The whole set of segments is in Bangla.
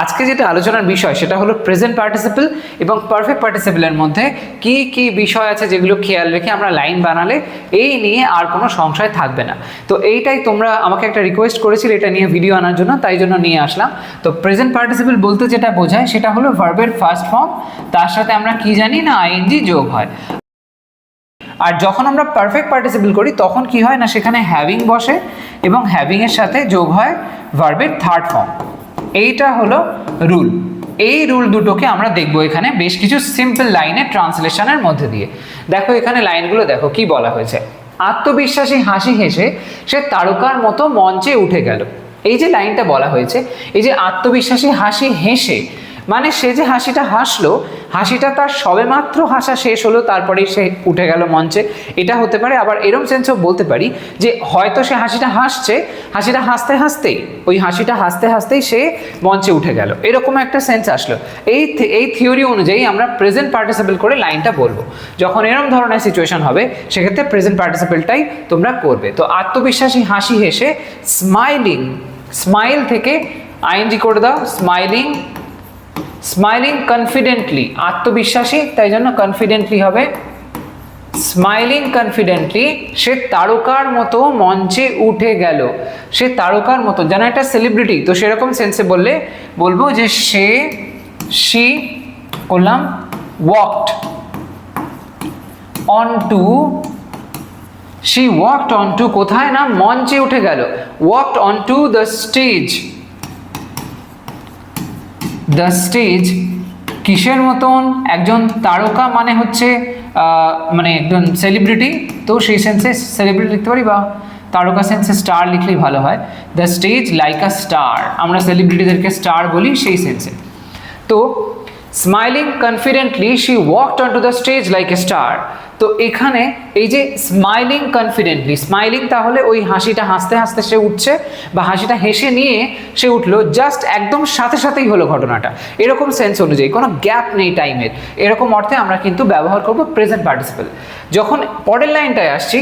আজকে যেটা আলোচনার বিষয়, সেটা হলো প্রেজেন্ট পার্টিসিপল এবং পারফেক্ট পার্টিসিপলের মধ্যে কি কি বিষয় আছে যেগুলো খেয়াল রেখে আমরা লাইন বানালে এই নিয়ে আর কোনো সংশয় থাকবে না। তো এইটাই তোমরা আমাকে একটা রিকোয়েস্ট করেছিলে এটা নিয়ে ভিডিও আনার জন্য, তাই জন্য নিয়ে আসলাম। তো প্রেজেন্ট পার্টিসিপল বলতে যেটা বোঝায়, সেটা হলো ভার্বের ফার্স্ট ফর্ম তার সাথে আমরা কি জানি না আইএনজি যোগ হয়। আর যখন আমরা পারফেক্ট পার্টিসিপল করি, তখন কি হয় না, সেখানে হ্যাভিং বসে এবং হ্যাভিং এর সাথে যোগ হয় ভার্বের থার্ড ফর্ম এইটা হলো রুল। এই রুল দুটোকে আমরা দেখব এখানে বেশ কিছু সিম্পল লাইনে ট্রান্সলেশনের মধ্যে দিয়ে। দেখো এখানে লাইনগুলো দেখো কি বলা হয়েছে। আত্মবিশ্বাসী হাসি হেসে সে তারকার মতো মঞ্চে উঠে গেল। এই যে লাইনটা বলা হয়েছে, এই যে আত্মবিশ্বাসী হাসি হেসে মানে সে যে হাসিটা হাসলো হাসিটা তার সবেমাত্র হাসা শেষ হলো, তারপরেই সে উঠে গেল মঞ্চে। এটা হতে পারে, আবার এরম সেন্সও বলতে পারি যে হয়তো সে হাসিটা হাসছে, হাসিটা হাসতে হাসতেই, ওই হাসিটা হাসতে হাসতেই সে মঞ্চে উঠে গেল। এরকম একটা সেন্স আসলো। এই এই থিওরি অনুযায়ী আমরা প্রেজেন্ট পার্টিসিপেল করে লাইনটা বলব। যখন এরম ধরনের সিচুয়েশন হবে, সেক্ষেত্রে প্রেজেন্ট পার্টিসিপেলটাই তোমরা করবে। তো আত্মবিশ্বাসী হাসি হেসে স্মাইলিং স্মাইল থেকে আইএনজি করে দাও স্মাইলিং স্মাইলিং কনফিডেন্টলি আত্মবিশ্বাসী, তাই জন্য কনফিডেন্টলি হবে। স্মাইলিং কনফিডেন্টলি সে তারকার মতো মঞ্চে উঠে গেল। সে তারকার মতো, যেন একটা সেলিব্রিটি তো সেরকম সেন্সে বললে, বলব যে সে শি করলাম walked on to she walked on to কোথায় না, মঞ্চে উঠে গেল। Walked on to the stage the stage কিসের মতন? একজন তারকা মানে হচ্ছে মানে একজন সেলিব্রিটি তো সেই সেন্সে সেলিব্রিটি লিখতে পারি বা তারকা সেন্সে স্টার লিখলেই ভালো হয়। The stage like a star আমরা সেলিব্রিটিদেরকে স্টার বলি সেই সেন্সে তো smiling confidently she walked on to the stage like a star তো এখানে এই যে স্মাইলিং কনফিডেন্টলি স্মাইলিং তাহলে ওই হাসিটা হাসতে হাসতে সে উঠছে বা হাসিটা হেসে নিয়ে সে উঠল জাস্ট একদম সাথে সাথেই হলো ঘটনাটা। এরকম সেন্স অনুযায়ী, কোনো গ্যাপ নেই টাইমের এরকম অর্থে আমরা কিন্তু ব্যবহার করব প্রেজেন্ট পার্টিসিপেল যখন পরের লাইনটায় আসছি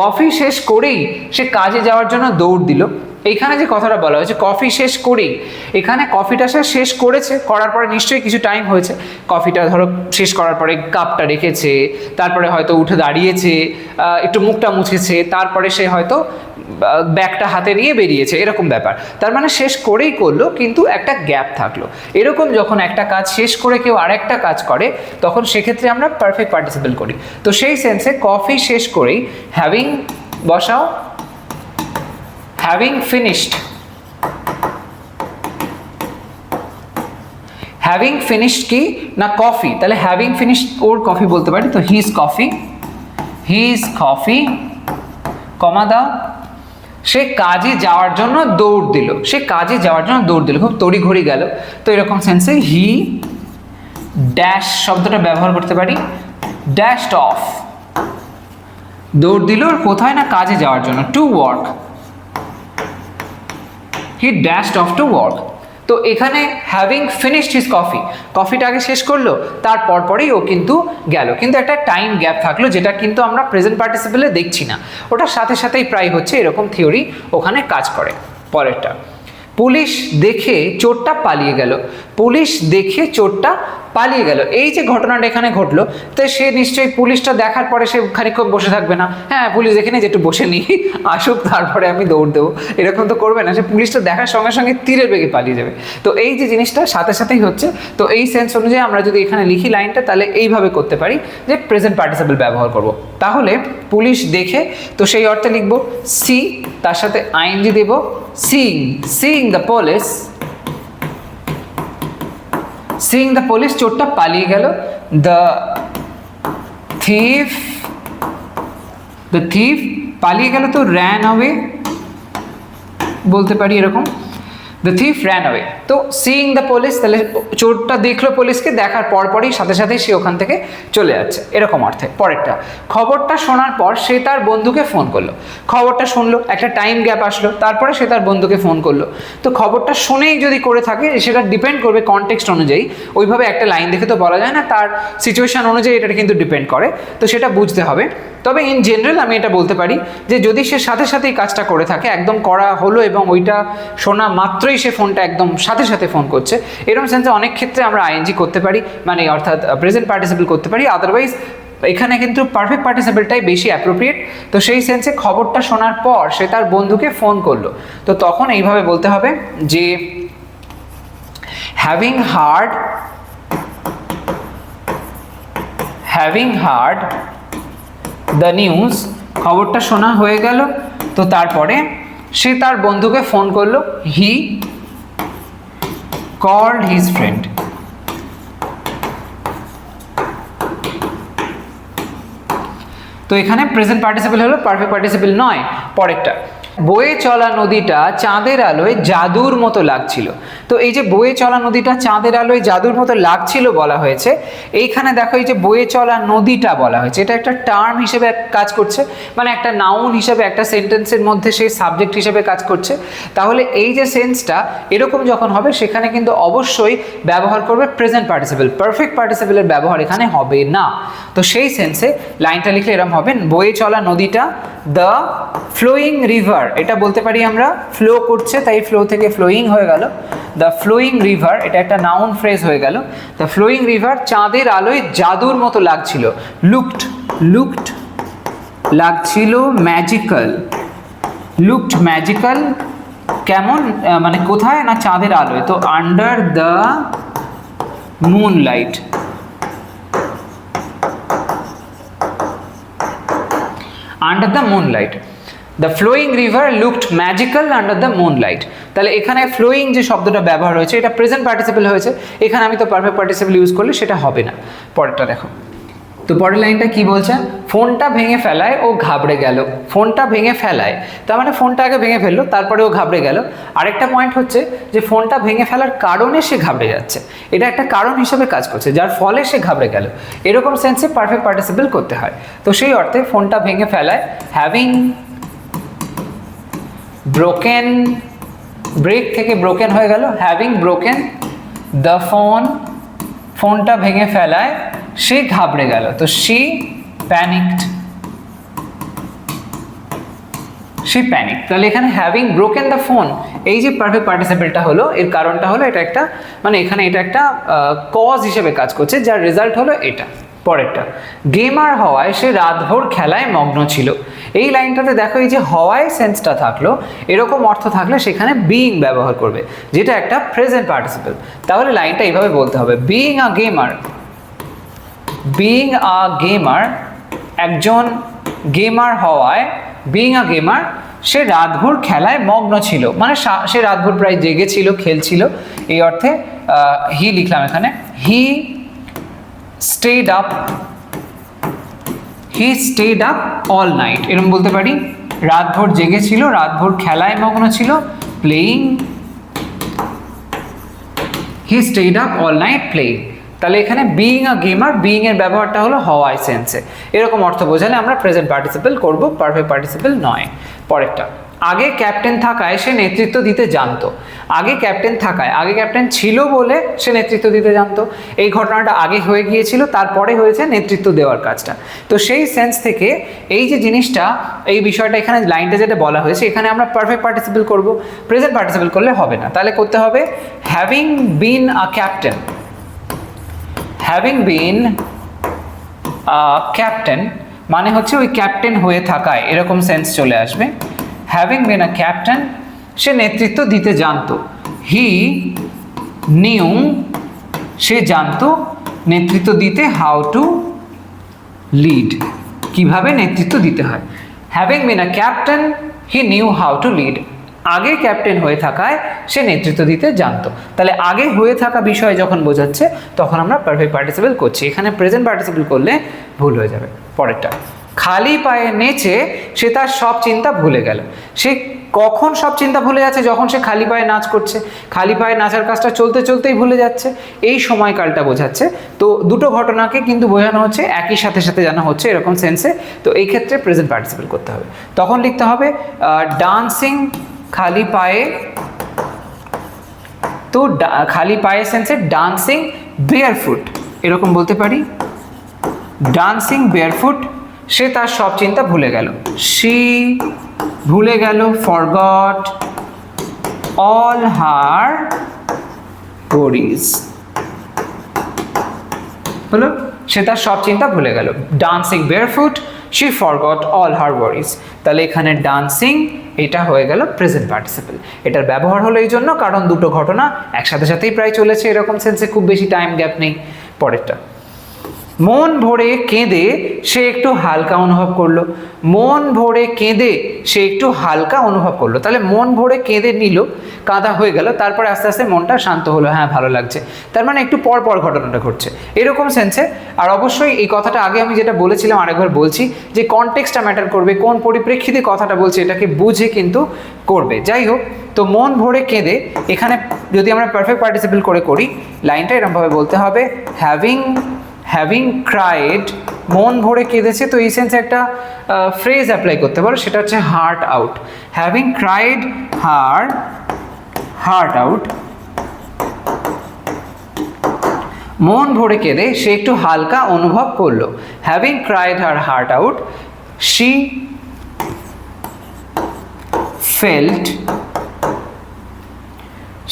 কফি শেষ করেই সে কাজে যাওয়ার জন্য দৌড় দিল। এইখানে যে কথাটা বলা হয়েছে, কফি শেষ করেই। এখানে কফিটা সে শেষ করেছে, করার পরে নিশ্চয়ই কিছু টাইম হয়েছে। কফিটা ধরো শেষ করার পরে কাপটা রেখেছে, তারপরে হয়তো উঠে দাঁড়িয়েছে একটু মুখটা মুছেছে, তারপরে সে হয়তো ব্যাগটা হাতে নিয়ে বেরিয়েছে, এরকম ব্যাপার। তার মানে শেষ করেই করল, কিন্তু একটা গ্যাপ থাকল। এরকম যখন একটা কাজ শেষ করে কেউ আরেকটা কাজ করে, তখন সেক্ষেত্রে আমরা পারফেক্ট পার্টিসিপেল করি। তো সেই সেন্সে কফি শেষ করেই হ্যাভিং বসাও হ্যাভিং ফিনিশড হ্যাভিং ফিনিশড কি? না কফি তাহলে হ্যাভিং ফিনিশড ওর কফি বলতে পারি, তো his coffee his coffee comma দাও সে কাজে যাওয়ার জন্য দৌড় দিল। সে কাজে যাওয়ার জন্য দৌড় দিল। খুব তড়িঘড়ি গেল। তো এরকম সেন্সে হি ড্যাশ শব্দটা ব্যবহার করতে পারি। ড্যাশড অফ দৌড় দিল কোথায় না কাজে যাওয়ার জন্য। To work he dashed off to work তো এখানে হ্যাভিং ফিনিশড হিজ কফি কফিটা আগে শেষ করল তারপর পরেই ও কিন্তু গেল। কিন্তু একটা টাইম গ্যাপ থাকল, যেটা কিন্তু আমরা প্রেজেন্ট পার্টিসিপেলে দেখছি না। ওটার সাথে সাথেই প্রায় হচ্ছে এরকম থিওরি ওখানে কাজ করে, পরেরটা। পুলিশ দেখে চোরটা পালিয়ে গেল। পুলিশ দেখে চোরটা পালিয়ে গেল। এই যে ঘটনাটা এখানে ঘটলো, তো সে নিশ্চয়ই পুলিশটা দেখার পরে সে খানিকক্ষণ বসে থাকবে না। হ্যাঁ পুলিশ এখানে যে একটু বসে নিই, আসুক, তারপরে আমি দৌড় দেবো। এরকম তো করবে না, সে পুলিশটা দেখার সঙ্গে সঙ্গে তীরের বেগে পালিয়ে যাবে। তো এই যে জিনিসটা সাথে সাথেই হচ্ছে, তো এই সেন্স অনুযায়ী আমরা যদি এখানে লিখি লাইনটা, তাহলে এইভাবে করতে পারি যে প্রেজেন্ট পার্টিসিপেল ব্যবহার করব। তাহলে পুলিশ দেখে, তো সেই অর্থে লিখব, সি তার সাথে ING Dev, seeing seeing the police seeing the police চোরটা পালিয়ে গেল দ্য থিফ দ্য থিফ পালিয়ে গেল তো র্যান অ্যাওয়ে বলতে পারি এরকম দ্য থিফ র্যান অ্যাওয়ে তো সিইং দ্য পুলিশ তাহলে চোরটা দেখল পুলিশকে দেখার পর পরই সাথে সাথেই সে ওখান থেকে চলে যাচ্ছে। এরকম অর্থে। পরেরটা, খবরটা শোনার পর সে তার বন্ধুকে ফোন করল। খবরটা শুনলো, একটা টাইম গ্যাপ আসলো, তারপরে সে তার বন্ধুকে ফোন করল। তো খবরটা শুনেই যদি করে থাকে, সেটা ডিপেন্ড করবে কনটেক্সট অনুযায়ী। ওইভাবে একটা লাইন দেখে তো বলা যায় না, তার সিচুয়েশন অনুযায়ী এটা কিন্তু ডিপেন্ড করে। তো সেটা বুঝতে হবে। তবে ইন জেনারেল আমি এটা বলতে পারি যে, যদি সে সাথে সাথেই কাজটা করে থাকে, একদম করা হলো এবং ওইটা শোনা মাত্রই সে ফোনটা একদম সাথে সাথে সাথে ফোন করছে। এরকম সেন্সে অনেক ক্ষেত্রে আমরা আইএনজি করতে পারি মানে অর্থাৎ প্রেজেন্ট পার্টিসিপল করতে পারি। আদারওয়াইজ এখানে কিন্তু পারফেক্ট পার্টিসিপেলটাই বেশি অ্যাপ্রোপ্রিয়েট তো সেই সেন্সে খবরটা শোনার পর সে তার বন্ধুকে ফোন করল। তো তখন এইভাবে বলতে হবে যে having heard having heard the news খবরটা শোনা হয়ে গেল। তো তারপরে সে তার বন্ধুকে ফোন করল। He called his friend. তো এখানে প্রেজেন্ট পার্টিসিপেল হলো পারফেক্ট পার্টিসিপেল নয় পরেরটা বয়ে চলা নদীটা চাঁদের আলোয় জাদুর মতো লাগছিল। তো এই যে বয়ে চলা নদীটা চাঁদের আলোয় জাদুর মতো লাগছিল বলা হয়েছে, এইখানে দেখো এই যে বয়ে চলা নদীটা বলা হয়েছে। এটা একটা টার্ম হিসেবে কাজ করছে মানে একটা নাউন হিসেবে একটা সেন্টেন্সের মধ্যে সেই সাবজেক্ট হিসেবে কাজ করছে। তাহলে এই যে সেন্সটা এরকম যখন হবে, সেখানে কিন্তু অবশ্যই ব্যবহার করবে প্রেজেন্ট পার্টিসিপেল। পারফেক্ট পার্টিসিপেলের ব্যবহার এখানে হবে না। তো সেই সেন্সে লাইনটা লিখলে এরকম হবে, বয়ে চলা নদীটা দ্য ফ্লোয়িং রিভার এটা বলতে পারি আমরা ফ্লো করছে, তাই ফ্লো থেকে ফ্লোয়িং হয়ে গেল। দ্য ফ্লোয়িং রিভার এটা একটা নাউন ফ্রেজ হয়ে গেল। দ্য ফ্লোয়িং রিভার চাঁদের আলোয় জাদুর মতো লাগছিল। লুকড লুকড লাগছিল ম্যাজিক্যাল লুকড ম্যাজিক্যাল কেমন মানে কোথায় না চাঁদের আলোয়? তো under the moonlight under the moonlight the flowing river looked magical under the moonlight তাহলে এখানে ফ্লোয়িং যে শব্দটা ব্যবহার হয়েছে, এটা প্রেজেন্ট পার্টিসিপেল হয়েছে। এখানে আমি তো পারফেক্ট পার্টিসিপেল ইউজ করলে সেটা হবে না। পরেরটা দেখো। তো পরের লাইনটা কি বলছে? ফোনটা ভেঙে ফেলায় ও ঘাবড়ে গেল। ফোনটা ভেঙে ফেলায়। তার মানে ফোনটা আগে ভেঙে ফেলল, তারপরে ও ঘাবড়ে গেল। আরেকটা পয়েন্ট হচ্ছে যে ফোনটা ভেঙে ফেলার কারণে সে ঘাবড়ে যাচ্ছে। এটা একটা কারণ হিসেবে কাজ করছে, যার ফলে সে ঘাবড়ে গেল। এরকম সেন্সে পারফেক্ট পার্টিসিপেল করতে হয়। তো সেই অর্থে ফোনটা ভেঙে ফেলায় হ্যাভিং ব্রোকেন ব্রেক থেকে ব্রোকেন হয়ে গেল হ্যাভিং ব্রোকেন দ্য ফোন ফোনটা ভেঙে ফেলায়, সে ঘাবড়ে গেল, তো সি প্যানিকড সে প্যানিক তাহলে এখানে হ্যাভিং ব্রোকেন দ্য ফোন এই যে পারফেক্ট পার্টিসিপেলটা হলো, এর কারণটা হলো এটা একটা মানে এখানে এটা একটা কজ হিসেবে কাজ করছে, যার রেজাল্ট হলো এটা, পরেরটা। গেমার হওয়ায় সে রাতভর খেলায় মগ্ন ছিল। এই লাইনটাতে দেখো এই যে হওয়ায় সেন্সটা থাকল, এরকম অর্থ থাকলে সেখানে বিইং ব্যবহার করবে, যেটা একটা প্রেজেন্ট পার্টিসিপেল তাহলে লাইনটা এইভাবে বলতে হবে being a gamer being a gamer একজন গেমার হওয়ায় বিইং আ গেমার সে রাতভর খেলায় মগ্ন ছিল মানে সা- রাতভর প্রায় জেগেছিল খেলছিল, এই অর্থে হি লিখলাম এখানে he stayed up he stayed up all night এরম বলতে পারি। রাতভর জেগেছিল রাতভর খেলায় মগ্ন ছিল playing he stayed up all night playing তাহলে এখানে বিইং আ গেমার বিইং এর ব্যবহারটা হলো হওয়াই সেন্সে এরকম অর্থ বোঝালে আমরা প্রেজেন্ট পার্টিসিপেল করব পারফেক্ট পার্টিসিপেল নয়। পরেরটা। আগে ক্যাপ্টেন থাকায় সে নেতৃত্ব দিতে জানতো। আগে ক্যাপ্টেন থাকায়, আগে ক্যাপ্টেন ছিল বলে সে নেতৃত্ব দিতে জানতো। এই ঘটনাটা আগে হয়ে গিয়েছিল, তারপরে হয়েছে নেতৃত্ব দেওয়ার কাজটা। তো সেই সেন্স থেকে এই যে জিনিসটা, এই বিষয়টা এখানে লাইনটা যেটা বলা হয়েছে, এখানে আমরা পারফেক্ট পার্টিসিপেল করব। প্রেজেন্ট পার্টিসিপেল করলে হবে না। তাহলে করতে হবে having been a captain having been captain মানে হচ্ছে ওই ক্যাপ্টেন হয়ে থাকায়, এরকম সেন্স চলে আসবে। হ্যাভিং বিন আ ক্যাপ্টেন সে নেতৃত্ব দিতে জানতো। হি নিউ সে জানতো নেতৃত্ব দিতে হাউ টু লিড কীভাবে নেতৃত্ব দিতে হয়। Having been a captain he knew how to lead আগে ক্যাপ্টেন হয়ে থাকায় সে নেতৃত্ব দিতে জানতো। তাহলে আগে হয়ে থাকা বিষয় যখন বোঝাচ্ছে, তখন আমরা পারফেক্ট পার্টিসিপেল করছি। এখানে প্রেজেন্ট পার্টিসিপেল করলে ভুল হয়ে যাবে। পরেরটা। খালি পায়ে নেচে সে তার সব চিন্তা ভুলে গেল। সে কখন সব চিন্তা ভুলে যাচ্ছে? যখন সে খালি পায়ে নাচ করছে। খালি পায়ে নাচার কাজটা চলতে চলতেই ভুলে যাচ্ছে। এই সময়কালটা বোঝাচ্ছে। তো দুটো ঘটনাকে কিন্তু বোঝানো হচ্ছে। একই সাথে সাথে জানা হচ্ছে এরকম সেন্সে। তো এই ক্ষেত্রে প্রেজেন্ট পার্টিসিপেট করতে হবে। তখন লিখতে হবে ডান্সিং খালি পায়ে তো খালি পায়ে সেন্সে ডান্সিং বেয়ারফুট এরকম বলতে পারি। ডান্সিং বেয়ারফুট সে তার সব চিন্তা ভুলে গেল। সি ভুলে গেল ফরগট অল হার worries হলো সে তার সব চিন্তা ভুলে গেল। Dancing barefoot she forgot all her worries তাহলে এখানে ডান্সিং এটা হয়ে গেল প্রেজেন্ট পার্টিসিপেল এটার ব্যবহার হলো এই জন্য, কারণ দুটো ঘটনা একসাথে সাথেই প্রায় চলেছে, এরকম সেন্সে খুব বেশি টাইম গ্যাপ নেই। পরেরটা। মন ভরে কেঁদে সে একটু হালকা অনুভব করল। মন ভরে কেঁদে সে একটু হালকা অনুভব করল। তাহলে মন ভরে কেঁদে নিল, কাঁদা হয়ে গেল, তারপরে আস্তে আস্তে মনটা শান্ত হলো হ্যাঁ ভালো লাগছে। তার মানে একটু পর পর ঘটনাটা ঘটছে। এরকম সেন্সে আর অবশ্যই এই কথাটা আগে আমি যেটা বলেছিলাম, আরেকবার বলছি যে কনটেক্সটটা ম্যাটার করবে, কোন পরিপ্রেক্ষিতে কথাটা বলছে, এটাকে বুঝে কিন্তু করবে। যাই হোক, তো মন ভরে কেঁদে, এখানে যদি আমরা পারফেক্ট পার্টিসিপেল করে করি, লাইনটা এরকমভাবে বলতে হবে হ্যাভিং হ্যাভিং ক্রাইড মন ভরে কেঁদেছে, তো এই সেন্সে একটা ফ্রেজ অ্যাপ্লাই করতে পারো, সেটা হচ্ছে heart out having cried heart heart out মন ভরে কেঁদে, সে একটু হালকা অনুভব করল। Having cried her heart out she felt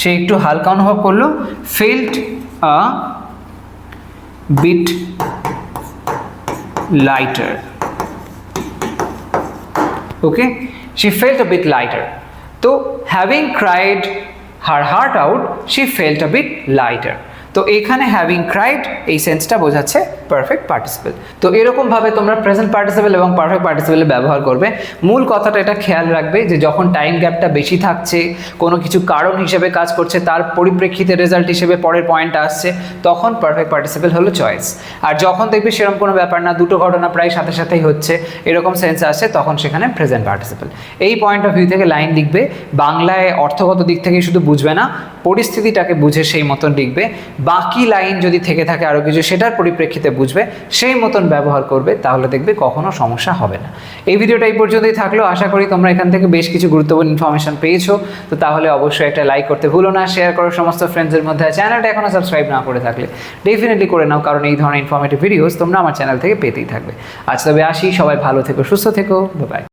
সে একটু হালকা অনুভব করল felt a bit lighter. Okay, she felt a bit lighter. So, having cried her heart out, she felt a bit lighter. তো এখানে হ্যাভিং ক্রাইড এই সেন্সটা বোঝাচ্ছে পারফেক্ট পার্টিসিপেল তো এরকম ভাবে তোমরা প্রেজেন্ট পার্টিসিপেল এবং পারফেক্ট পার্টিসিপেলের ব্যবহার করবে। মূল কথাটা এটা খেয়াল রাখবে যে যখন টাইম গ্যাপটা বেশি থাকছে, কোনো কিছু কারণ হিসেবে কাজ করছে, তার পরিপ্রেক্ষিতে রেজাল্ট হিসেবে পরের পয়েন্টটা আসছে, তখন পারফেক্ট পার্টিসিপেল হলো চয়েস আর যখন দেখবে সেরকম কোনো ব্যাপার না, দুটো ঘটনা প্রায় সাথে সাথেই হচ্ছে, এরকম সেন্স আসছে তখন সেখানে প্রেজেন্ট পার্টিসিপেল এই পয়েন্ট অফ ভিউ থেকে লাইন লিখবে, বাংলায় অর্থগত দিক থেকে শুধু বুঝবে না, পরিস্থিতিটাকে বুঝে সেই মতন লিখবে। বাকি লাইন যদি থেকে থাকে আরও কিছু, সেটার পরিপ্রেক্ষিতে বুঝবে, সেই মতন ব্যবহার করবে, তাহলে দেখবে কখনো সমস্যা হবে না। এই ভিডিওটা এই পর্যন্তই থাকল। আশা করি তোমরা এখান থেকে বেশ কিছু গুরুত্বপূর্ণ ইনফরমেশন পেয়েছ। তো তাহলে অবশ্যই একটা লাইক করতে ভুলো না শেয়ার করো সমস্ত ফ্রেন্ডসের মধ্যে চ্যানেলটা এখনও সাবস্ক্রাইব না করে থাকলে ডেফিনেটলি করে নাও, কারণ এই ধরনের ইনফরমেটিভ ভিডিওস তোমরা আমার চ্যানেল থেকে পেতেই থাকবে। আজ তবে আসি, সবাই ভালো থেকো, সুস্থ থেকো বাই